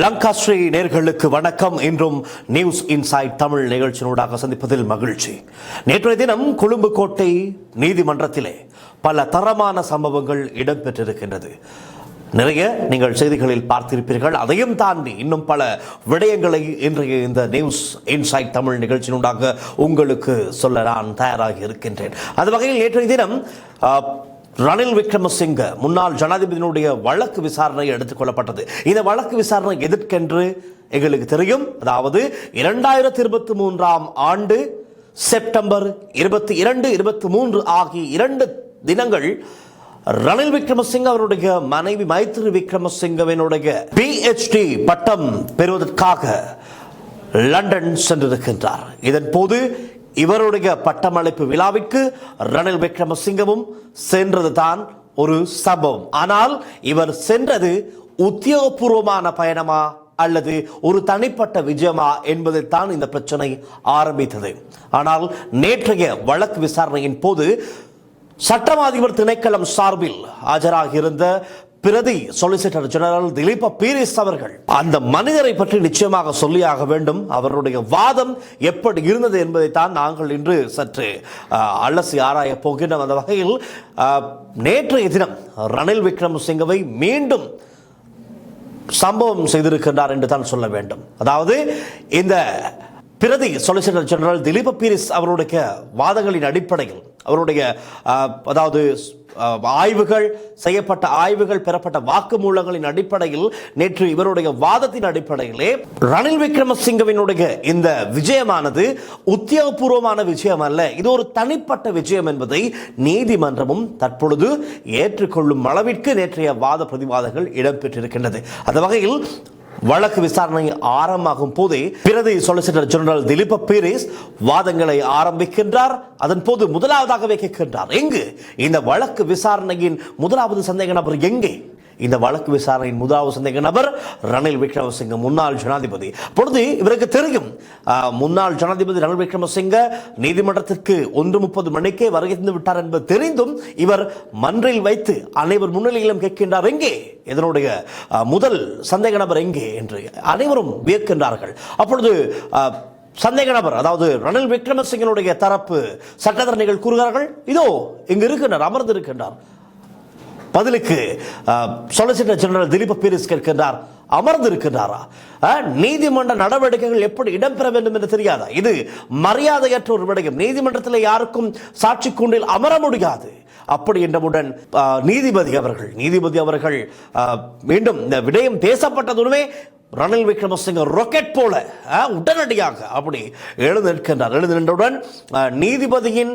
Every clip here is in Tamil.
லங்காஸ்ரீ நேர்களுக்கு வணக்கம். இன்றும் நியூஸ் இன்சைட் தமிழ் நிகழ்ச்சியினூடாக சந்திப்பதில் மகிழ்ச்சி. நேற்றைய தினம் கொழும்பு கோட்டை நீதிமன்றத்திலே பல தரமான சம்பவங்கள் இடம்பெற்றிருக்கின்றது. நிறைய நீங்கள் செய்திகளில் பார்த்திருப்பீர்கள். அதையும் தாண்டி இன்னும் பல விடயங்களை இன்றைய இந்த நியூஸ் இன்சைட் தமிழ் நிகழ்ச்சியினூடாக உங்களுக்கு சொல்ல நான் தயாராகி இருக்கின்றேன். அது வகையில் நேற்றைய தினம் ரணில் விக்ரமசிங்க முன்னாள் ஜனாதிபதியினுடைய வழக்கு விசாரணை எடுத்துக்கொள்ளப்பட்டது இந்த வழக்கு விசாரணை எதற்கென்று எங்களுக்கு தெரியும்? அதாவது இரண்டாயிரத்தி இருபத்தி மூன்றாம் ஆண்டு செப்டம்பர் இருபத்தி இரண்டு இருபத்தி மூன்று ஆகிய இரண்டு தினங்கள் ரணில் விக்ரமசிங்க அவருடைய மனைவி மைத்ரி விக்ரமசிங்கவினுடைய பிஹெச்டி பட்டம் பெறுவதற்காக லண்டன் சென்றிருக்கின்றார். இதன் போது இவருடைய பட்டமளிப்பு விழாவிற்கு ரணில் விக்ரமசிங்கவும் சென்றது தான் ஒரு சம்பவம். ஆனால் இவர் சென்றது உத்தியோகபூர்வமான பயணமா அல்லது ஒரு தனிப்பட்ட விஜயமா என்பதில் தான் இந்த பிரச்சனை ஆரம்பித்தது. ஆனால் நேற்றைய வழக்கு விசாரணையின் போது சட்டமா அதிபர் திணைக்களம் சார்பில் ஆஜராகியிருந்த பிரதி சொலிசிட்டர் ஜெனரல் திலீப பீரிஸ் அவர்கள் அந்த மனிதரை பற்றி நிச்சயமாக சொல்லியாக வேண்டும். அவருடைய வாதம் எப்படி இருந்தது என்பதை தான் நாங்கள் இன்று சற்று அலசி ஆராய போகின்றோம். அந்த வகையில் நேற்றைய தினம் ரணில் விக்ரமசிங்கவை மீண்டும் சம்பவம் செய்திருக்கின்றார் என்று தான் சொல்ல வேண்டும். அதாவது இந்த பிரதி சொலிசிட்டர் ஜெனரல் திலீப பீரிஸ் அவருடைய வாதங்களின் அடிப்படையில் அவருடைய அதாவது ஆய்வுகள் செய்யப்பட்ட ஆய்வுகள் பெறப்பட்ட வாக்குமூலங்களின் அடிப்படையில் நேற்று இவருடைய வாதத்தின் அடிப்படையிலே ரணில் விக்ரமசிங்கவினுடைய இந்த விஜயமானது உத்தியோகபூர்வமான விஜயம் அல்ல. இது ஒரு தனிப்பட்ட விஜயம் என்பதை நீதிமன்றமும் தற்பொழுது ஏற்றுக்கொள்ளும் அளவிற்கு நேற்றைய வாத பிரதிவாதங்கள் இடம்பெற்றிருக்கின்றது. அந்த வகையில் வழக்கு விசாரணை ஆரம்பமாகும் போதே பிரதி சொலிசிட்டர் ஜெனரல் திலீப பீரிஸ் வாதங்களை ஆரம்பிக்கின்றார். அதன் போது முதலாவதாகவே கேட்கின்றார். எங்கு? இந்த வழக்கு விசாரணையின் முதலாவது சந்தேக நபர் எங்கே? இந்த வழக்கு விசாரணையின் முதலாவது சந்தேக நபர் ரணில் விக்ரமசிங்க முன்னாள் ஜனாதிபதி. பொழுது இவருக்கு தெரியும் முன்னாள் ஜனாதிபதி ரணில் விக்ரமசிங்க நீதிமன்றத்திற்கு ஒன்று முப்பது மணிக்கே வருகை தந்து விட்டார் என்பது தெரிந்தும் இவர் மன்றில் வைத்து அனைவர் முன்னிலையிலும் கேட்கின்றார் எங்கே? இதனுடைய முதல் சந்தேக நபர் எங்கே என்று அனைவரும் வியக்கின்றார்கள். அப்பொழுது ஆஹ், சந்தேக நபர் அதாவது ரணில் விக்ரமசிங்கனுடைய தரப்பு சட்டத்தரணிகள் கூறுகிறார்கள். இதோ இங்கு இருக்கின்றார் அமர்ந்திருக்கின்றார். பதிலுக்கு சொலிசிட்டர் ஜெனரல் திலீப பீரிஸ் கேட்கின்றார் அமர்ந்திருக்கின்றாரா? அஹ், நீதிமன்ற நடவடிக்கைகள் எப்படி இடம்பெற வேண்டும் என்று தெரியாதா? இது மரியாதையற்ற ஒரு விடயம். நீதிமன்றத்தில் யாருக்கும் சாட்சி கூண்டில் அமர முடியாது. அப்படி என்றவுடன் நீதிபதி அவர்கள் நீதிபதி அவர்கள் மீண்டும் இந்த விடயம் பேசப்பட்டதுமே ரணில் விக்ரமசிங்க ராக்கெட் போல உடனடியாக அப்படி எழுந்து நிற்கின்றார் எழுந்து நின்றவுடன் நீதிபதியின்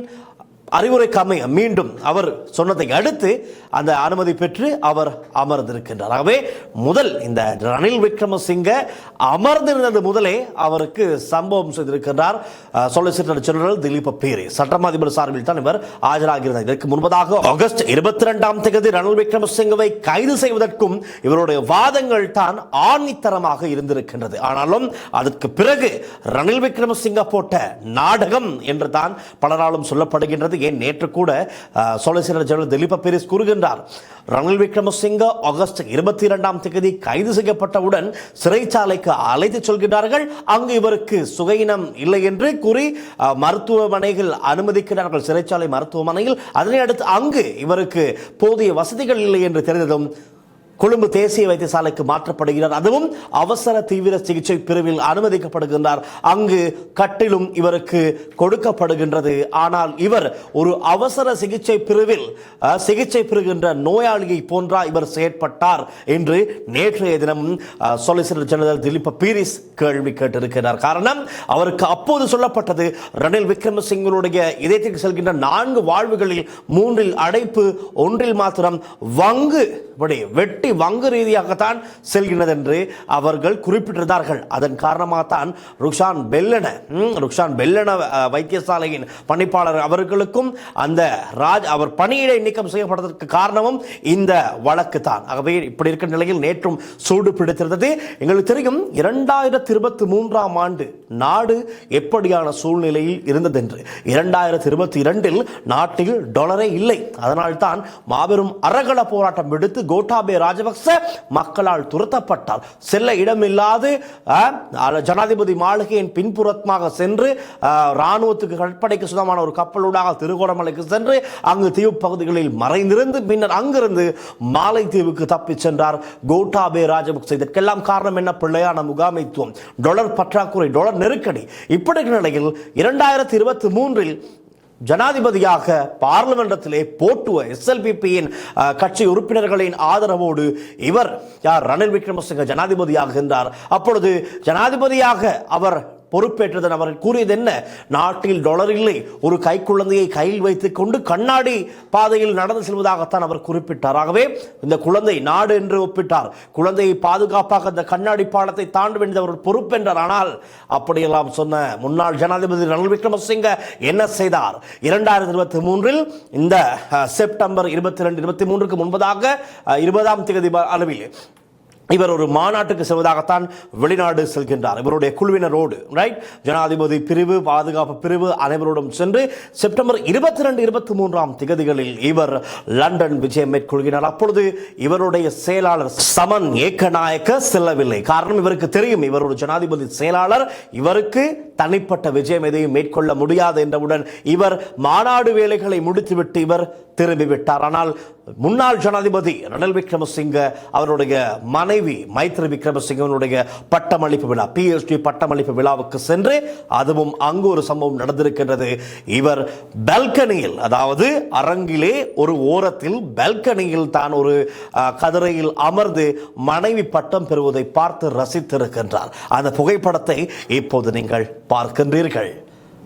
அறிவுரைக்கு மீண்டும் அவர் சொன்னதை அடுத்து அந்த அனுமதி பெற்று அவர் அமர்ந்திருக்கின்றார். ஆகவே முதல் இந்த ரணில் விக்ரமசிங்க அமர்ந்திருந்தது முதலே அவருக்கு சம்பவம் செய்திருக்கின்றார். சொலிசிட்டர் ஜெனரல் திலீப பேரி சட்டம் அதிபர் சார்பில் தான் இவர் ஆஜராகிறார் இதற்கு முன்பதாக ஆகஸ்ட் இருபத்தி இரண்டாம் தேதி ரணில் விக்ரமசிங்கவை கைது செய்வதற்கும் இவருடைய வாதங்கள் தான் ஆணித்தரமாக இருந்திருக்கின்றது. ஆனாலும் அதற்கு பிறகு ரணில் விக்ரமசிங்க போட்ட நாடகம் என்று தான் பலராலும் சொல்லப்படுகின்றது. ஏன் நேற்று கூட சொலிசிட்டர் ஜெனரல் திலீப பீரிஸ் கூறுகின்றார். ரணில் விக்ரமசிங்க ஆகஸ்ட் இருபத்தி இரண்டாம் தேதி கைது செய்யப்பட்டவுடன் சிறைச்சாலைக்கு அழைத்து சொல்கிறார்கள் அங்கு இவருக்கு சுகையினம் இல்லை என்று கூறி அஹ், மருத்துவமனைகள் அனுமதிக்கிறார்கள். சிறைச்சாலை மருத்துவமனையில். அதனை அடுத்து அங்கு இவருக்கு போதிய வசதிகள் இல்லை என்று தெரிந்ததும் கொழும்பு தேசிய வைத்தியசாலைக்கு மாற்றப்படுகிறார். அதுவும் அவசர தீவிர சிகிச்சை பிரிவில் அனுமதிக்கப்படுகின்றார். அங்கு கட்டிலும் இவருக்கு கொடுக்கப்படுகின்றது. ஆனால் இவர் ஒரு அவசர சிகிச்சை பிரிவில் சிகிச்சை பெறுகின்ற நோயாளியை போன்றா இவர் செயற்பட்டார் என்று நேற்றைய தினம் சொலிசிட்டர் ஜெனரல் திலீப பீரிஸ் கேள்வி கேட்டிருக்கிறார். காரணம் அவருக்கு அப்போது சொல்லப்பட்டது ரணில் விக்ரமசிங்கனுடைய இதயத்திற்கு செல்கின்ற நான்கு வாழ்வுகளில் மூன்றில் அடைப்பு ஒன்றில் மாத்திரம் வங்கு வெட்டு வெட்டி வங்கு ரீதியாகத்தான் செல்கின்றது என்று அவர்கள் குறிப்பிட்டிருந்தார்கள். அதன் காரணமாகத்தான் ருக்ஷான் பெல்லன ருக்ஷான் பெல்லன வைத்தியசாலையின் பணிப்பாளர் அவர்களுக்கும் அந்த ராஜ் அவர் பணியிடை நீக்கம் செய்யப்பட்டதற்கு காரணமும் இந்த வழக்கு தான் ஆகவே இப்படி இருக்கிற நிலையில் நேற்றும் சூடு பிடித்திருந்தது. எங்களுக்கு தெரியும் இரண்டாயிரத்தி இருபத்தி மூன்றாம் ஆண்டு நாடு எப்படியான சூழ்நிலையில் இருந்தது என்று இரண்டாயிரத்தி இருபத்தி இரண்டில் நாட்டில் டொலரே இல்லை. அதனால்தான் மாபெரும் அறகல போராட்டம் விடுத்து கோட்டாபே ராஜ் ராஜபக்ச மக்களால் துரத்தப்பட்டார் செல்ல இடமில்லாது ஜனாதிபதி மாளிகையின் பின்புறமாக சென்று இராணுவத்துக்கு ராணுவத்துக்கு கடற்படைக்கு சுதமான ஒரு கப்பலூடாக திருகோணமலைக்கு சென்று அங்கு தீவு பகுதிகளில் மறைந்திருந்து பின்னர் அங்கிருந்து மாலைத்தீவுக்கு தப்பிச் சென்றார். கோட்டாபே ராஜபக்சே. இதற்கெல்லாம் காரணம் என்ன? பிள்ளையான முகாமைத்துவம். டொலர் பற்றாக்குறை டொலர் நெருக்கடி. இப்படி நிலையில் இரண்டாயிரத்தி இருபத்தி மூன்றில் ஜனாதிபதியாக பார்லிமெண்டத்திலே போட்டுவ எஸ்எல்பிபியின் கட்சி உறுப்பினர்களின் ஆதரவோடு இவர் யார் ரணில் விக்ரமசிங்க ஜனாதிபதியாகின்றார் அப்பொழுது ஜனாதிபதியாக அவர் பொறுப்பேற்றதன் அவர் கூறியது என்ன நாட்டில் டொலர் இல்லை ஒரு கைக்குழந்தையை கையில் வைத்துக் கொண்டு கண்ணாடி பாதையில் நடந்து செல்வதாகத்தான் அவர் குறிப்பிட்டார். ஆகவே இந்த குழந்தை நாடு என்று ஒப்பிட்டார். குழந்தையை பாதுகாப்பாக அந்த கண்ணாடி பாலத்தை தாண்ட வேண்டியது அவர் பொறுப்பென்றார் ஆனால் அப்படியெல்லாம் சொன்ன முன்னாள் ஜனாதிபதி ரணில் விக்ரமசிங்க என்ன செய்தார்? இரண்டாயிரத்தி இருபத்தி மூன்றில் இந்த செப்டம்பர் இருபத்தி ரெண்டு இருபத்தி மூன்றுக்கு முன்பதாக இருபதாம் தேதி அளவில் இவர் ஒரு மாநாட்டுக்கு செல்வதாகத்தான் வெளிநாடு செல்கின்றார். இவருடைய குழுவினரோடு ரைட் ஜனாதிபதி பிரிவு பாதுகாப்பு பிரிவு அனைவரோடும் சென்று செப்டம்பர் இருபத்தி ரெண்டு இருபத்தி மூன்றாம் திகதிகளில் இவர் லண்டன் விஜயம் மேற்கொள்கிறார். அப்பொழுது இவருடைய செயலாளர் சமன் ஏக்கநாயக்க செல்லவில்லை. காரணம் இவருக்கு தெரியும். இவர் ஒரு ஜனாதிபதி செயலாளர். இவருக்கு தனிப்பட்ட விஜயம் எதையும் மேற்கொள்ள முடியாது என்றவுடன் இவர் மாநாடு வேலைகளை முடித்துவிட்டு இவர் திரும்பிவிட்டார். ஆனால் முன்னாள் ஜனாதிபதி ரணில் விக்ரமசிங்க அவருடைய மனைவி மைத்ரி விக்ரமசிங்கனுடைய பட்டமளிப்பு விழா பிஎஸ்டி பட்டமளிப்பு விழாவுக்கு சென்று அதுவும் அங்கு ஒரு சம்பவம் நடந்திருக்கின்றது. இவர் பல்கனியில் அதாவது அரங்கிலே ஒரு ஓரத்தில் பல்கனியில் தான் ஒரு கதிரையில் அமர்ந்து மனைவி பட்டம் பெறுவதை பார்த்து ரசித்திருக்கின்றார். அந்த புகைப்படத்தை இப்போது நீங்கள் പാർക്കണ്ടിയിൽ കഴിയും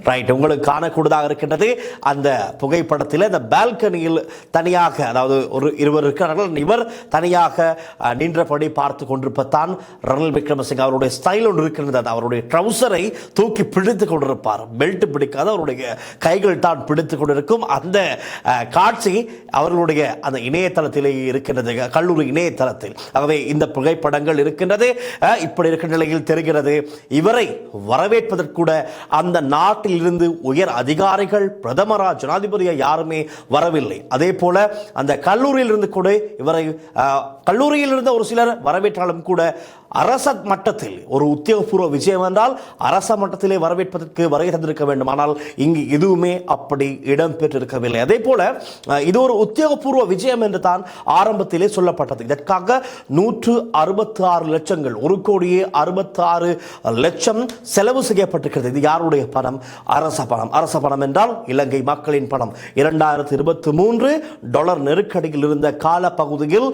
ரைட் உங்களுக்கு காணக்கூடியதாக இருக்கின்றது அந்த புகைப்படத்தில் அந்த பால்கனியில் தனியாக அதாவது ஒரு இருவர் இருக்கிறார்கள் இவர் தனியாக நின்றபடி பார்த்து கொண்டிருப்பதான் ரணில் விக்ரமசிங்க அவருடைய ஸ்டைல் ஒன்று இருக்கின்றது. அது அவருடைய ட்ரௌசரை தூக்கி பிடித்து கொண்டிருப்பார். பெல்ட் பிடிக்காத அவருடைய கைகள் தான் பிடித்து கொண்டிருக்கும். அந்த காட்சி அவர்களுடைய அந்த இணையதளத்திலேயே இருக்கின்றது கல்லூரி இணையதளத்தில். ஆகவே இந்த புகைப்படங்கள் இருக்கின்றது. இப்படி இருக்கின்ற நிலையில் தெரிகிறது இவரை வரவேற்பதற்கூட அந்த நாட்டில் இருந்து உயர் அதிகாரிகள் பிரதமரா ஜனாதிபதியா யாருமே வரவில்லை. அதே போல அந்த கல்லூரியில் இருந்து கூட இவரை கல்லூரியில் இருந்த ஒரு சிலர் வரவேற்றாலும் கூட அரச மட்டத்தில் ஒரு உத்தியோகபூர்வ விஜயம் என்றால் அரச மட்டத்திலே வரவேற்பதற்கு வருகை தந்திருக்க வேண்டும். ஆனால் இங்கு எதுவுமே அப்படி இடம்பெற்றிருக்கவில்லை. அதே போல இது ஒரு உத்தியோகபூர்வ விஜயம் என்று தான் ஆரம்பத்திலே சொல்லப்பட்டது. இதற்காக நூற்று அறுபத்தி ஆறு லட்சங்கள் ஒரு கோடியே அறுபத்தி ஆறு லட்சம் செலவு செய்யப்பட்டிருக்கிறது. இது யாருடைய பணம்? அரச பணம். அரச பணம் என்றால் இலங்கை மக்களின் பணம். இரண்டாயிரத்தி இருபத்தி மூன்று டாலர் நெருக்கடியில் இருந்த கால பகுதியில்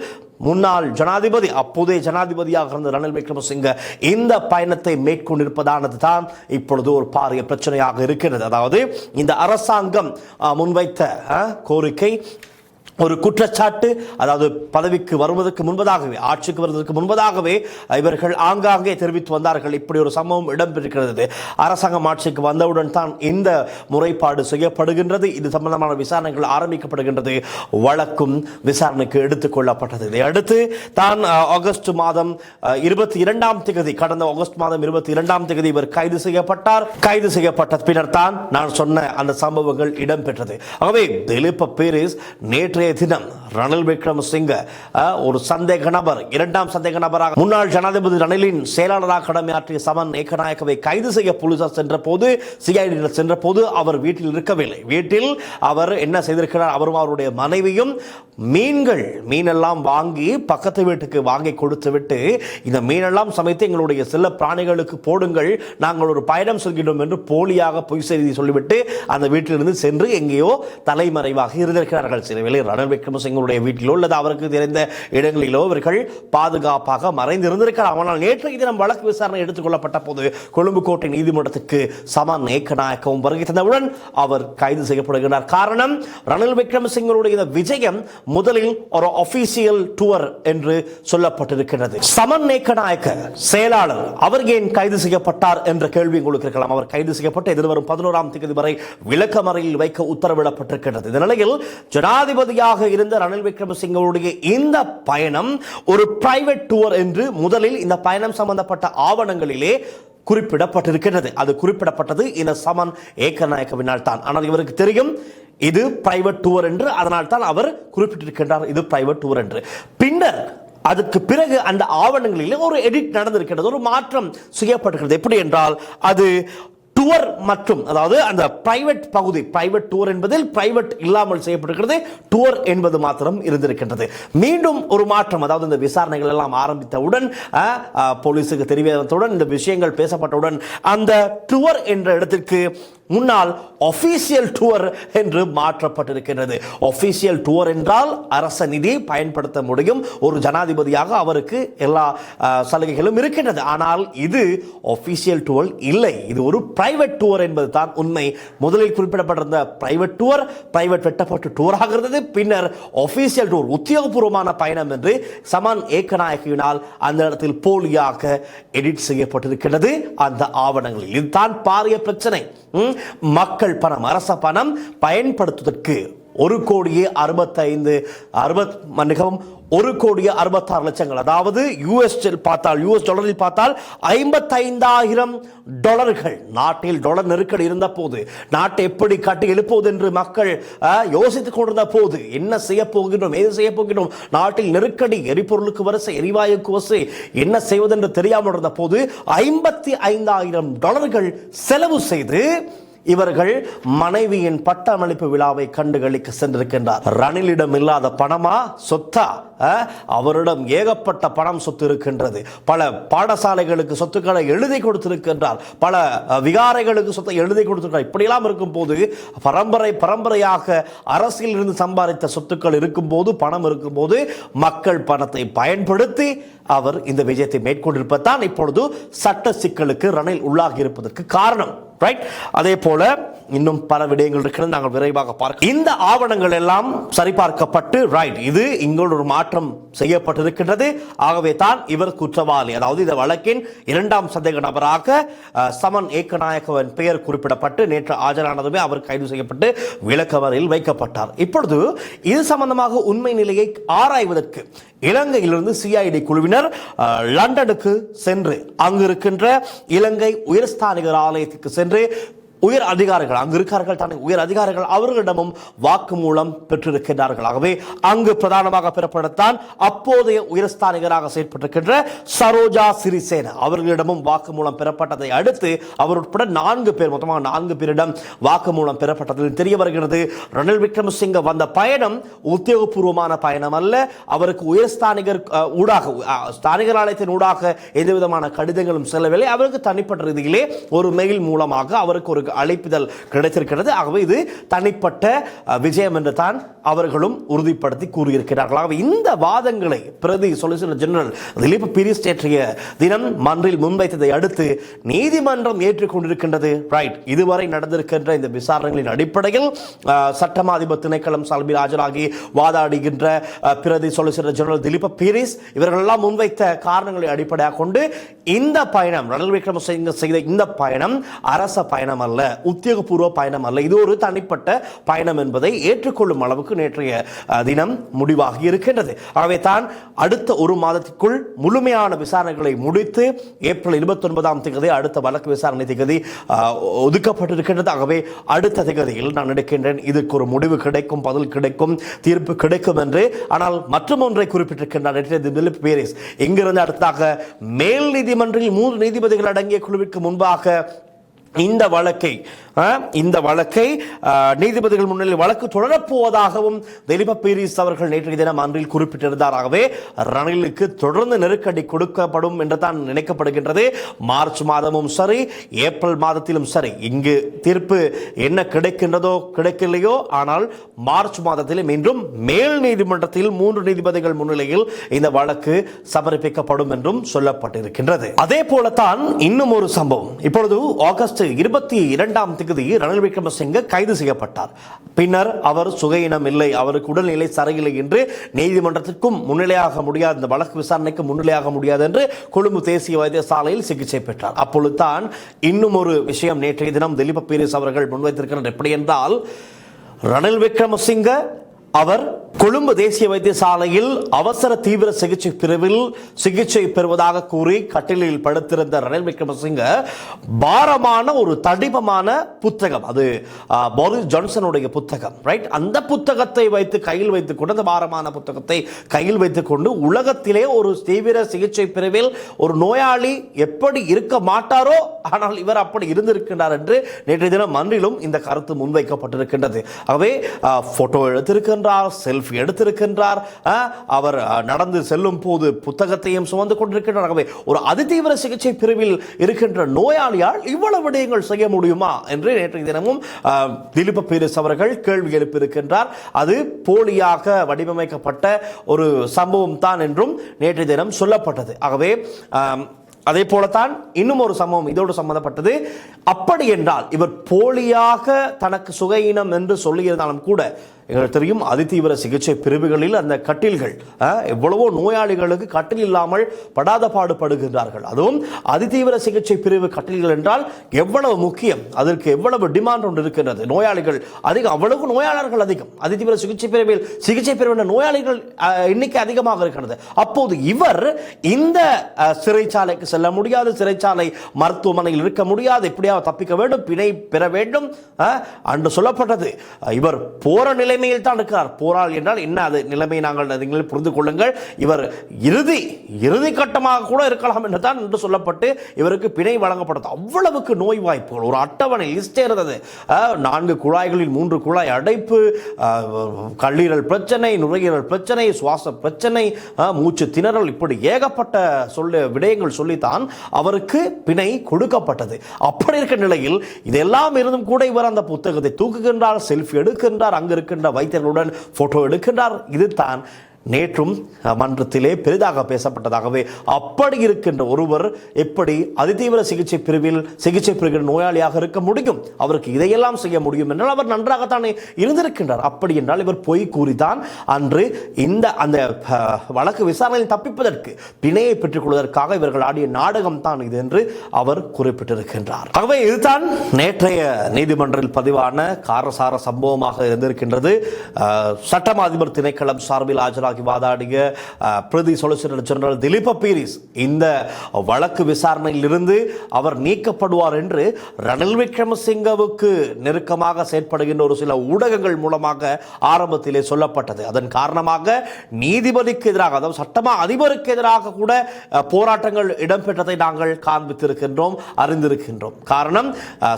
முன்னாள் ஜனாதிபதி அப்போதைய ஜனாதிபதியாக இருந்த ரணில் விக்ரமசிங்க இந்த பயணத்தை மேற்கொண்டிருப்பதானது தான் இப்பொழுது ஒரு பாரிய பிரச்சனையாக இருக்கிறது. அதாவது இந்த அரசாங்கம் முன்வைத்த கோரிக்கை ஒரு குற்றச்சாட்டு அதாவது பதவிக்கு வருவதற்கு முன்பதாகவே ஆட்சிக்கு வருவதற்கு முன்பதாகவே இவர்கள் ஆங்காங்கே தெரிவித்து வந்தார்கள். இப்படி ஒரு சம்பவம் இடம்பெறுகிறது அரசாங்கம் ஆட்சிக்கு வந்தவுடன் தான் இந்த முறைப்பாடு செய்யப்படுகின்றது. இது சம்பந்தமான விசாரணைகள் ஆரம்பிக்கப்படுகின்றது. வழக்கும் விசாரணைக்கு எடுத்துக் கொள்ளப்பட்டது. அடுத்து தான் ஆகஸ்ட் மாதம் இருபத்தி இரண்டாம் தேதி கடந்த ஆகஸ்ட் மாதம் இருபத்தி இரண்டாம் தேதி இவர் கைது செய்யப்பட்டார். கைது செய்யப்பட்ட பின்னர் தான் நான் சொன்ன அந்த சம்பவங்கள் இடம்பெற்றது. ஆகவே திலீப் பேரிஸ் நேற்றைய தினம் ரணில் விக்ரமசிங்க ஒரு சந்தேக நபர் இரண்டாம் சந்தேக நபராக முன்னாள் ஜனாதிபதி ரணிலின் செயலாளராக கடமையாற்றிய சமன் ஏக்கநாயக்கவை கைது செய்ய போலீசார் சென்ற போது சிஐடி சென்ற போது அவர் வீட்டில் இருக்கவில்லை. வீட்டில் அவர் என்ன செய்திருக்கிறார்? அவரும் அவருடைய மனைவியும் மீன்கள் மீனெல்லாம் வாங்கி பக்கத்து வீட்டுக்கு வாங்கி கொடுத்து விட்டு இந்த மீனெல்லாம் சமைத்து எங்களுடைய சில பிராணிகளுக்கு போடுங்கள் நாங்கள் ஒரு பயணம் செல்கின்றோம் என்று போலியாக பொய் செய்தி சொல்லிவிட்டு அந்த வீட்டிலிருந்து சென்று எங்கேயோ தலைமறைவாக இருந்திருக்கிறார்கள். சில வேளை ரணில் விக்ரமசிங்கனுடைய வீட்டிலோ அல்லது அவருக்கு தெரிந்த இடங்களிலோ இவர்கள் பாதுகாப்பாக மறைந்து ஆனால் நேற்றைய தினம் வழக்கு விசாரணை எடுத்துக் கொள்ளப்பட்ட போது கொழும்பு கோட்டை நீதிமன்றத்துக்கு சமன் ஏக்கநாயக்கவும் வருகை தந்தவுடன் அவர் கைது செய்யப்படுகிறார் காரணம் ரணில் விக்ரமசிங்கனுடைய இந்த விஜயம் முதலில் ஒரு அபிஷியல் டூர் என்று சொல்லப்பட்டிருக்கிறது சமன் ஏக்கநாயக்க செயலாளர் அவர் ஏன் கைது செய்யப்பட்டார் என்ற கேள்வி உங்களுக்கு இருக்கலாம். அவர் கைது செய்யப்பட்டு எதிர்வரும் பதினோராம் தேதி வரை விளக்கமறையில் வைக்க உத்தரவிடப்பட்டிருக்கிறது இந்த நிலையில் ஜனாதிபதியாக இருந்த ரணில் விக்ரமசிங்கவுடைய இந்த பயணம் ஒரு பிரைவேட் டூர் என்று முதலில் இந்த பயணம் சம்பந்தப்பட்ட ஆவணங்களிலே குறிப்பிடப்பட்டிருக்கிறது அது குறிப்பிடப்பட்டது இந்த சமன் ஏக்கநாயக்கவினால் தான் ஆனால் இவருக்கு தெரியும் இது பிரைவேட் டூர் என்று அதனால் தான் அவர் குறிப்பிட்டிருக்கின்றார் இது பிரைவேட் டூர் என்று. பின்னர் அதற்கு பிறகு அந்த ஆவணங்களில் ஒரு எடிட் நடந்திருக்கிறது ஒரு மாற்றம் செய்யப்படுகிறது எப்படி என்றால் அது டூர் மற்றும் அதாவது அந்த பிரைவேட் பகுதி பிரைவேட் டூர் என்பதில் பிரைவேட் இல்லாமல் செய்யப்பட்டிருக்கிறது டூர் என்பது மாத்திரம் இருந்திருக்கின்றது. மீண்டும் ஒரு மாற்றம் அதாவது இந்த விசாரணைகள் எல்லாம் ஆரம்பித்தவுடன் போலீஸுக்கு தெரிவித்தவுடன் இந்த விஷயங்கள் பேசப்பட்டவுடன் அந்த டூர் என்ற இடத்திற்கு முன்னால் ஒஃபீஷியல் டூர் என்று மாற்றப்பட்டிருக்கிறது ஒஃபீஷியல் டூர் என்றால் அரச நிதி பயன்படுத்த முடியும். ஒரு ஜனாதிபதியாக அவருக்கு எல்லா சலுகைகளும் இருக்கின்றது. ஆனால் இது ஒஃபீஷியல் டூர் இல்லை. இது ஒரு பிரைவேட் டூர் என்பது தான் உண்மை. முதலில் குறிப்பிடப்பட்டிருந்த பிரைவேட் டூர் பிரைவேட் வெட்டப்பட்டு டூராக இருந்தது. பின்னர் ஒஃபீஷியல் டூர் உத்தியோகபூர்வமான பயணம் என்று சமான் ஏக்கநாயகியினால் அந்த இடத்தில் போலியாக எடிட் செய்யப்பட்டிருக்கிறது அந்த ஆவணங்களில். இதுதான் பாரிய பிரச்சனை. ம், மக்கள் பணம் அரச பணம் பயன்படுத்துவதற்கு ஒரு கோடியே அறுபத்தைந்து அறுபத் மன்னிக்கவும் ஒரு கோடியே அறுபத்தாறு லட்சங்கள். அதாவது யூஎஸ் பார்த்தால் யூஎஸ் டாலரில் பார்த்தால் ஐம்பத்தைந்தாயிரம் டாலர்கள் நாட்டில் டாலர் நெருக்கடி இருந்த போது நாட்டை எப்படி கட்டி எழுப்புவது என்று மக்கள் யோசித்துக் கொண்டிருந்த போது என்ன செய்ய போகின்றோம் ஏது செய்ய போகின்றோம்? நாட்டில் நெருக்கடி எரிபொருளுக்கு வரிசை எரிவாயுக்கு வரிசை என்ன செய்வது என்று தெரியாமல் இருந்த போது ஐம்பத்தி ஐந்தாயிரம் டாலர்கள் செலவு செய்து இவர்கள் மனைவியின் பட்டமளிப்பு விழாவை கண்டுகளிக்க சென்றிருக்கின்றார். ரணிலிடம் இல்லாத பணமா? சொத்தா? அவரிடம் ஏகப்பட்ட பணம் சொத்து இருக்கின்றது. பல பாடசாலைகளுக்கு சொத்துக்களை எழுதி கொடுத்திருக்கின்றார். பல விகாரைகளுக்கு சொத்தை எழுதி கொடுத்திருக்கிறார் இப்படியெல்லாம் இருக்கும் போது பரம்பரை பரம்பரையாக அரசியல் இருந்து சம்பாதித்த சொத்துக்கள் இருக்கும்போது பணம் இருக்கும்போது மக்கள் பணத்தை பயன்படுத்தி அவர் இந்த விஜயத்தை மேற்கொண்டிருப்பதான் இப்பொழுது சட்ட சிக்கலுக்கு ரணில் உள்ளாகி இருப்பதற்கு காரணம். ரைட் அதே போல இன்னும் பல விடயங்கள் இருக்கிறது நாங்கள் விரைவாக பார்க்க இந்த ஆவணங்கள் எல்லாம் சரிபார்க்கப்பட்டு ரைட் இது இங்கோடு ஒரு மாற்றம் செய்யப்பட்டிருக்கின்றது. ஆகவே தான் இவர் குற்றவாளி அதாவது இந்த வழக்கின் இரண்டாம் சந்தேக நபராக சமன் ஏக்கநாயகவன் பெயர் குறிப்பிடப்பட்டு நேற்று ஆஜரானதுமே அவர் கைது செய்யப்பட்டு விளக்கவரையில் வைக்கப்பட்டார். இப்பொழுது இது சம்பந்தமாக உண்மை நிலையை ஆராய்வதற்கு இலங்கையிலிருந்து சிஐடி குழுவினர் லண்டனுக்கு சென்று அங்கு இருக்கின்ற இலங்கை உயர்ஸ்தானிகர் ஆலயத்துக்கு சென்று உயர் அதிகாரிகள் அங்கு இருக்கார்கள் தானே உயர் அதிகாரிகள் அவர்களிடமும் வாக்குமூலம் பெற்றிருக்கின்றார்கள். ஆகவே அங்கு பிரதானமாக பெறப்படத்தான் அப்போதைய உயர்ஸ்தானிகராக செயற்பட்டிருக்கின்ற சரோஜா சிறிசேன அவர்களிடமும் வாக்குமூலம் பெறப்பட்டதை அடுத்து அவர் உட்பட நான்கு பேர் மொத்தமாக நான்கு பேரிடம் வாக்குமூலம் பெறப்பட்டதில் தெரிய வருகிறது. ரணில் விக்ரமசிங்க வந்த பயணம் உத்தியோகபூர்வமான பயணம் அல்ல. அவருக்கு உயர்ஸ்தானிகர் ஊடாக ஸ்தானிகர் ஆலயத்தின் ஊடாக எந்த விதமான கடிதங்களும் செல்லவில்லை. அவருக்கு தனிப்பட்ட ரீதியிலே ஒரு மெயில் மூலமாக அவருக்கு ஒரு அழைப்பிதழ் கிடைத்திருக்கிறது. ஆகவே இது தனிப்பட்ட விஜயம் என்று தான் அவர்களும் உறுதிப்படுத்தி கூறியிருக்கிறார்கள். ஆகவே இந்த வாதங்களை பிரதி சொலிசிட்டர் ஜெனரல் திலீப் பீரிஸ் நேற்றைய தினம் மன்றில் முன்வைத்ததை அடுத்து நீதிமன்றம் ஏற்றுக்கொண்டிருக்கின்றது. ரைட் இதுவரை நடந்திருக்கின்ற இந்த விசாரணைகளின் அடிப்படையில் சட்டமாதிபர் திணைக்களம் சார்பில் ஆஜராகி வாதாடுகின்ற பிரதி சொலிசிட்டர் ஜெனரல் திலீப் பீரிஸ் இவர்கள் எல்லாம் முன்வைத்த காரணங்களை அடிப்படையாக கொண்டு இந்த பயணம் ரணில் விக்ரமசிங்க செய்த இந்த பயணம் அரச பயணம் அல்ல. உத்தியோகபூர்வ பயணம் அல்ல இது ஒரு தனிப்பட்ட பயணம் என்பதை ஏற்றுக்கொள்ளும் அளவுக்கு நேற்றைய தினம் முடிவாகி இருக்கின்றது. ஆகவே தான் அடுத்த ஒரு மாதத்திற்குள் முழுமையான விசாரணைகளை முடித்து ஏப்ரல் இருபத்தி ஒன்பதாம் திகதி அடுத்த வழக்கு விசாரணை திகதி ஒதுக்கப்பட்டிருக்கின்றது. ஆகவே அடுத்த திகதியில் நான் எடுக்கின்றேன். இதுக்கு ஒரு முடிவு கிடைக்கும் பதில் கிடைக்கும் தீர்ப்பு கிடைக்கும் என்று. ஆனால் மற்றும் ஒன்றை குறிப்பிட்டிருக்கின்றார். திலீப் பேரிஸ். இங்கிருந்து அடுத்ததாக மேல் நீதிமன்றில் மூன்று நீதிபதிகள் அடங்கிய குழுவிற்கு முன்பாக இந்த வழக்கை இந்த வழக்கை நீதிபதிகள் முன்னிலையில் வழக்கு தொடரப்போவதாகவும் திலீப பீரிஸ் அவர்கள் நேற்றைய தினம் அன்றில் குறிப்பிட்டிருந்தாராகவே ரணிலுக்கு தொடர்ந்து நெருக்கடி கொடுக்கப்படும் என்று தான் நினைக்கப்படுகின்றது. மார்ச் மாதமும் சரி ஏப்ரல் மாதத்திலும் சரி இங்கு தீர்ப்பு என்ன கிடைக்கின்றதோ கிடைக்கலையோ ஆனால் மார்ச் மாதத்தில் மீண்டும் மேல் நீதிமன்றத்தில் மூன்று நீதிபதிகள் முன்னிலையில் இந்த வழக்கு சமர்ப்பிக்கப்படும் என்றும் சொல்லப்பட்டிருக்கின்றது. அதே போலத்தான் இன்னும் ஒரு சம்பவம். இப்பொழுது ஆகஸ்ட் இருபத்தி இரண்டாம் தேதி ரணில் விக்ரமசிங்க கைது செய்யப்பட்டார். பின்னர் அவர் சுகையினம் இல்லை அவருக்கு உடல்நிலை சரியில்லை என்று நீதிமன்றத்திற்கும் முன்னிலையாக முடியாது இந்த வழக்கு விசாரணைக்கு முன்னிலையாக முடியாது என்று கொழும்பு தேசிய வைத்தியசாலையில் சிகிச்சை பெற்றார். அப்பொழுது தான் இன்னும் ஒரு விஷயம் நேற்றைய தினம் திலீப பீரிஸ் அவர்கள் முன்வைத்திருக்கிறார் எப்படி என்றால் ரணில் விக்ரமசிங்க அவர் கொழும்பு தேசிய வைத்தியசாலையில் அவசர தீவிர சிகிச்சை பிரிவில் சிகிச்சை பெறுவதாக கூறி கட்டிலில் படுத்திருந்த ரணில் விக்ரமசிங்க பாரமான ஒரு தடிமமான புத்தகம். அது போரிஸ் ஜான்சனுடைய புத்தகம். ரைட் அந்த புத்தகத்தை வைத்து கையில் வைத்துக் கொண்டு அந்த பாரமான புத்தகத்தை கையில் வைத்துக் கொண்டு உலகத்திலே ஒரு தீவிர சிகிச்சை பிரிவில் ஒரு நோயாளி எப்படி இருக்க மாட்டாரோ ஆனால் இவர் அப்படி இருந்திருக்கின்றார் என்று நேற்றைய தினம் மன்றிலும் இந்த கருத்து முன்வைக்கப்பட்டிருக்கின்றது. ஆகவே போட்டோ எடுத்திருக்கின்றார் செல்ஃபி எடுத்திருக்கின்றார். அவர் நடந்து செல்லும் போது புத்தகத்தையும் சுமந்து கொண்டிருக்கின்றார். ஆகவே ஒரு அதிதீவிர சிகிச்சை பிரிவில் இருக்கின்ற நோயாளியால் இவ்வளவு விடயங்கள் செய்ய முடியுமா என்று நேற்றைய தினமும் திலீப பீரிஸ் அவர்கள் கேள்வி எழுப்பியிருக்கின்றார். அது போலியாக வடிவமைக்கப்பட்ட ஒரு சம்பவம் தான் என்றும் நேற்றைய தினம் சொல்லப்பட்டது. ஆகவே அதே போலத்தான் இன்னும் ஒரு சம்பவம் இதோடு சம்பந்தப்பட்டது. அப்படி என்றால் இவர் போலியாக தனக்கு சுகையினம் என்று சொல்லியிருந்தாலும் கூட எங்களுக்கு தெரியும் அதிதீவிர சிகிச்சை பிரிவுகளில் அந்த கட்டில்கள் எவ்வளவோ நோயாளிகளுக்கு கட்டில் இல்லாமல் படாத பாடுபடுகின்றார்கள். அதுவும் அதிதீவிர சிகிச்சை பிரிவு கட்டில்கள் என்றால் எவ்வளவு முக்கியம் அதற்கு எவ்வளவு டிமாண்ட் ஒன்று இருக்கின்றது. நோயாளிகள் அதிகம் அவ்வளவு நோயாளர்கள் அதிகம். அதிதீவிர சிகிச்சை பிரிவில் சிகிச்சை பிரிவின நோயாளிகள் எண்ணிக்கை அதிகமாக இருக்கிறது அப்போது இவர் இந்த சிறைச்சாலைக்கு செல்ல முடியாது சிறைச்சாலை மருத்துவமனையில் இருக்க முடியாது. எப்படியாவது தப்பிக்க வேண்டும் பிணை பெற வேண்டும் அன்று சொல்லப்பட்டது. இவர் போற நிலைமையில் தான் இருக்கிறார் போராள் என்றால் என்ன அது? நிலைமை நாங்கள் நீங்கள் புரிந்து கொள்ளுங்கள். இவர் இறுதி இறுதி கட்டமாக கூட இருக்கலாம் என்று தான் என்று சொல்லப்பட்டு இவருக்கு பிணை வழங்கப்பட்டது. அவ்வளவுக்கு நோய் வாய்ப்புகள் ஒரு அட்டவணை லிஸ்டே இருந்தது. நான்கு குழாய்களில் மூன்று குழாய் அடைப்பு கல்லீரல் பிரச்சனை நுரையீரல் பிரச்சனை சுவாச பிரச்சனை மூச்சு திணறல் இப்படி ஏகப்பட்ட சொல்ல விடயங்கள் சொல்லித்தான் அவருக்கு பிணை கொடுக்கப்பட்டது. அப்படி இருக்க நிலையில் இதெல்லாம் இருந்தும் கூட இவர் அந்த புத்தகத்தை தூக்குகின்றார் செல்ஃபி எடுக்கின்றார் அங்கு இருக்கின்ற வைத்தியர்களுடன் போட்டோ எடுக்கின்றார். இதுதான் நேற்றும் மன்றத்திலே பெரிதாக பேசப்பட்டதாகவே அப்படி இருக்கின்ற ஒருவர் எப்படி அதிதீவிர சிகிச்சை பிரிவில் சிகிச்சை பிரிவில் நோயாளியாக இருக்க முடியும்? அவருக்கு இதையெல்லாம் செய்ய முடியும் என்றால் அவர் நன்றாகத்தானே இருந்திருக்கின்றார். அப்படி என்றால் இவர் பொய் கூறிதான் அன்று இந்த அந்த வழக்கு விசாரணையில் தப்பிப்பதற்கு பிணையை பெற்றுக் கொள்வதற்காக இவர்கள் ஆடிய நாடகம் தான் இது என்று அவர் குறிப்பிட்டிருக்கின்றார். ஆகவே இதுதான் நேற்றைய நீதிமன்றில் பதிவான காரசார சம்பவமாக இருந்திருக்கின்றது. அஹ், சட்டம் அதிபர் திணைக்களம் சார்பில் ஆஜராக வாதாடிய பிரதி சொலிசிட்டர் ஜெனரல் திலீப பீரிஸ் இந்த வழக்கு விசாரணையிலிருந்து அவர் நீக்கப்படுவார் என்று ரணில் விக்ரமசிங்கவுக்கு நெருக்கமாக செயற்படுகின்ற ஒரு சில ஊடகங்கள் மூலமாக ஆரம்பத்திலே சொல்லப்பட்டது. அதன் காரணமாக நீதிபதிக்கு எதிராக அதாவது சட்டமா அதிபருக்கு எதிராக கூட போராட்டங்கள் இடம்பெற்றதை நாங்கள் காண்பித்திருக்கின்றோம் அறிந்திருக்கின்றோம். காரணம்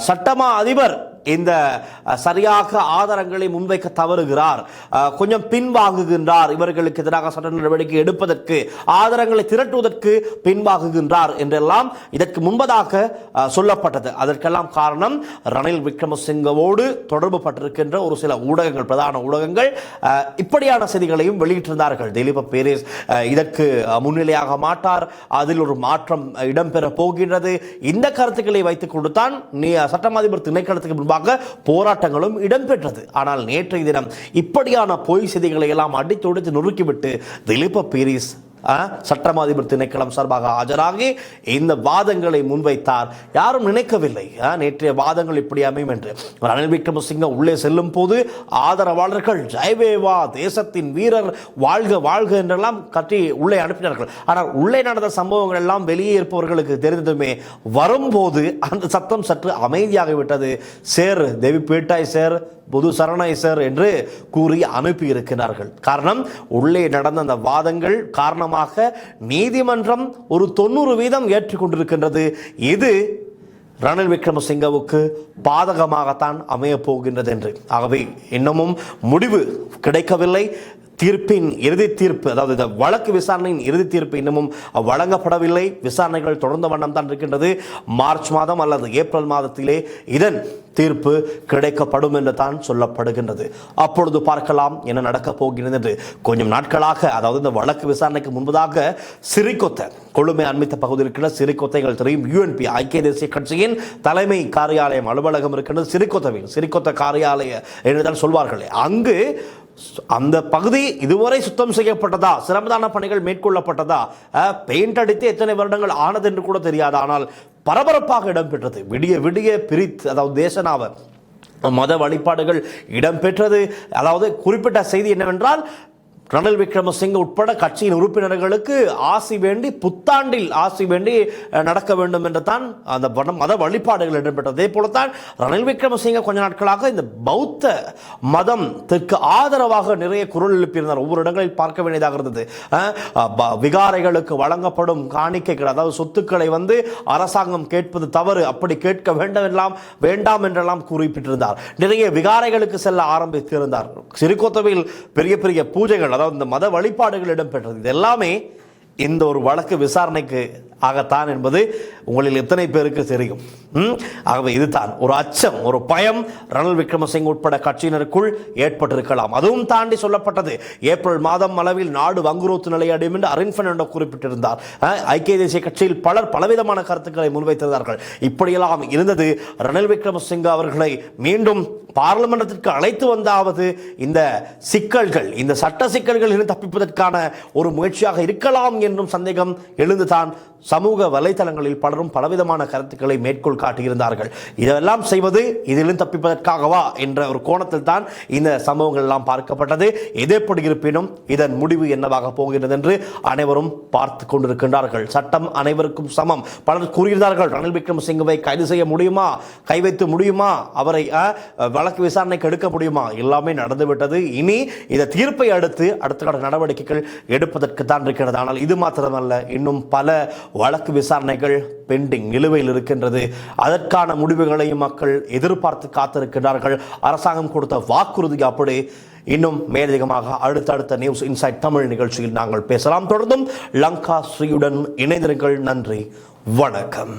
சட்டமா அதிபர் இந்த சரியாக ஆதாரங்களை முன்வைக்க தவறுகிறார். கொஞ்சம் பின்வாங்குகின்றார். இவர்களுக்கு எதிராக சட்ட நடவடிக்கை எடுப்பதற்கு ஆதாரங்களை திரட்டுவதற்கு பின்வாங்குகின்றார் என்றெல்லாம் இதற்கு முன்பதாக சொல்லப்பட்டது. அதற்கெல்லாம் காரணம் ரணில் விக்ரமசிங்கவோடு தொடர்பு பட்டிருக்கின்ற ஒரு சில ஊடகங்கள் பிரதான ஊடகங்கள். இப்படியான செய்திகளையும் வெளியிட்டிருந்தார்கள். திலீப பேரிஸ் இதற்கு முன்னிலையாக மாட்டார். அதில் ஒரு மாற்றம் இடம்பெற போகின்றது. இந்த கருத்துக்களை வைத்துக் கொண்டுதான் நீ சட்டமாதிபர் திணைக்களத்துக்கு முன்பாக போராட்டங்களும் இடம்பெற்றது. ஆனால் நேற்றைய தினம் இப்படியான பொய் செய்திகளை எல்லாம் அடித்தொடுத்து நொறுக்கிவிட்டு திலீப பீரிஸ் சட்டமாதிபர் திணைக்களம் சார்பாக ஆஜராகி இந்த வாதங்களை முன்வைத்தார். யாரும் நினைக்கவில்லை. நேற்றைய வாதங்கள் இப்படி அமையும் என்று. ரணில் விக்ரமசிங்க உள்ளே செல்லும் போது ஆதரவாளர்கள் ஜெயவேவா தேசத்தின் வீரர் வாழ்க வாழ்க என்றெல்லாம் கட்டி உள்ளே அனுப்பினார்கள். ஆனால் உள்ளே நடந்த சம்பவங்கள் எல்லாம் வெளியே இருப்பவர்களுக்கு தெரிந்ததுமே வரும்போது அந்த சத்தம் சற்று அமைதியாகிவிட்டது. சேர் தேவி பேட்டாய் சேர் புது சரணை சேர் என்று கூறி அனுப்பி இருக்கிறார்கள் காரணம் உள்ளே நடந்த அந்த வாதங்கள் காரணமாக நீதிமன்றம் ஒரு தொண்ணூறு வீதம் ஏற்றுக்கொண்டிருக்கின்றது. இது ரணில் விக்ரமசிங்கவுக்கு பாதகமாகத்தான் அமையப் போகின்றது என்று. ஆகவே இன்னமும் முடிவு கிடைக்கவில்லை. தீர்ப்பின் இறுதி தீர்ப்பு அதாவது இந்த வழக்கு விசாரணையின் இறுதி தீர்ப்பு இன்னமும் வழங்கப்படவில்லை. விசாரணைகள் தொடர்ந்த வண்ணம் தான் இருக்கின்றது. மார்ச் மாதம் அல்லது ஏப்ரல் மாதத்திலே இதன் தீர்ப்பு கிடைக்கப்படும் என்று தான் சொல்லப்படுகின்றது. அப்பொழுது பார்க்கலாம் என்ன நடக்கப் போகிறது என்று. கொஞ்சம் நாட்களாக அதாவது இந்த வழக்கு விசாரணைக்கு முன்பதாக சிறிகொத்த கொழுமை அண்மித்த பகுதியில் இருக்கிற சிறிகொத்தைகள் தெரியும். யூஎன்பி ஐக்கிய தேசிய கட்சியின் தலைமை காரியாலயம் அலுவலகம் இருக்கின்றது. சிறிகொத்தவில் சிறிகொத்த காரியாலய என்றுதான் சொல்வார்களே. அங்கு அந்த பகுதி இதுவரை சுத்தம் செய்யப்பட்டதா? சிரமதான பணிகள் மேற்கொள்ளப்பட்டதா? பெயிண்ட் அடித்து எத்தனை வருடங்கள் ஆனது என்று கூட தெரியாது. ஆனால் பரபரப்பாக இடம்பெற்றது. விடிய விடிய பிரித் அதாவது தேசனாவ மத வழிபாடுகள் இடம்பெற்றது. அதாவது குறிப்பிட்ட செய்தி என்னவென்றால் ரணில் விக்ரமசிங்க உட்பட கட்சியின் உறுப்பினர்களுக்கு ஆசி வேண்டி புத்தாண்டில் ஆசி வேண்டி நடக்க வேண்டும் என்று தான் அந்த மத வழிபாடுகள் இடம்பெற்றது. அதே போலத்தான் ரணில் விக்ரமசிங்க கொஞ்ச நாட்களாக இந்த பௌத்த மதம் தெற்கு ஆதரவாக நிறைய குரல் எழுப்பியிருந்தார். ஒவ்வொரு இடங்களில் பார்க்க வேண்டியதாக இருந்தது. விகாரைகளுக்கு வழங்கப்படும் காணிக்கைகள் அதாவது சொத்துக்களை வந்து அரசாங்கம் கேட்பது தவறு அப்படி கேட்க வேண்டும் எல்லாம் வேண்டாம் என்றெல்லாம் குறிப்பிட்டிருந்தார். நிறைய விகாரைகளுக்கு செல்ல ஆரம்பித்திருந்தார். சிறுகோத்தவையில் பெரிய பெரிய பூஜைகள் அதாவது இந்த மத வழிபாடுகள் இடம்பெற்றது. இது எல்லாமே இந்த ஒரு வழக்கு விசாரணைக்கு ஆகத்தான் என்பது உங்களில் எத்தனை பேருக்கு தெரியும். ம்? ஆகவே இதுதான் ஒரு அச்சம் ஒரு பயம். ரணில் விக்ரமசிங் உட்பட கட்சியினருக்குள் ஏற்பட்டிருக்கலாம். அதுவும் தாண்டி சொல்லப்பட்டது. ஏப்ரல் மாதம் அளவில் நாடு வங்குரோத்து நிலையடையும் என்று அரின்ஃபன் என்று குறிப்பிட்டிருந்தார். ஐக்கிய தேசிய கட்சியில் பலர் பலவிதமான கருத்துக்களை முன்வைத்திருந்தார்கள். இப்படியெல்லாம் இருந்தது ரணில் விக்ரமசிங்க அவர்களை மீண்டும் பாராளுமன்றத்திற்கு அழைத்து வந்தாவது இந்த சிக்கல்கள் இந்த சட்ட சிக்கல்கள் தப்பிப்பதற்கான ஒரு முயற்சியாக இருக்கலாம் என்றும் சந்தேகம் எழுந்துதான் சமூக வலைதளங்களில் பலரும் பலவிதமான கருத்துக்களை மேற்கோள் காட்டியிருந்தார்கள். இதெல்லாம் செய்வது இதிலும் தப்பிப்பதற்காகவா என்ற ஒரு கோணத்தில் தான் இந்த சம்பவங்கள் எல்லாம் பார்க்கப்பட்டது. எதேப்படி இருப்பினும் இதன் முடிவு என்னவாக போகிறது என்று அனைவரும் பார்த்து கொண்டிருக்கின்றார்கள். சட்டம் அனைவருக்கும் சமம். பலர் கூறியிருந்தார்கள் ரணில் விக்ரமசிங்கவை கைது செய்ய முடியுமா? கை வைத்து முடியுமா? அவரை வழக்கு விசாரணைக்கு எடுக்க முடியுமா? எல்லாமே நடந்துவிட்டது. இனி இந்த தீர்ப்பை அடுத்து அடுத்த கட்ட நடவடிக்கைகள் எடுப்பதற்கு தான் இருக்கிறது. ஆனால் இது மாத்திரமல்ல. இன்னும் பல வழக்கு விசாரணைகள் பெண்டிங் நிலுவையில் இருக்கின்றது. அதற்கான முடிவுகளையும் மக்கள் எதிர்பார்த்து காத்திருக்கிறார்கள் அரசாங்கம் கொடுத்த வாக்குறுதி அப்படி. இன்னும் மேலதிகமாக அடுத்தடுத்த நியூஸ் இன்சைட் தமிழ் நிகழ்ச்சியில் நாங்கள் பேசலாம். தொடர்ந்தும் லங்கா ஸ்ரீயுடன் இணைந்திருங்கள். நன்றி. வணக்கம்.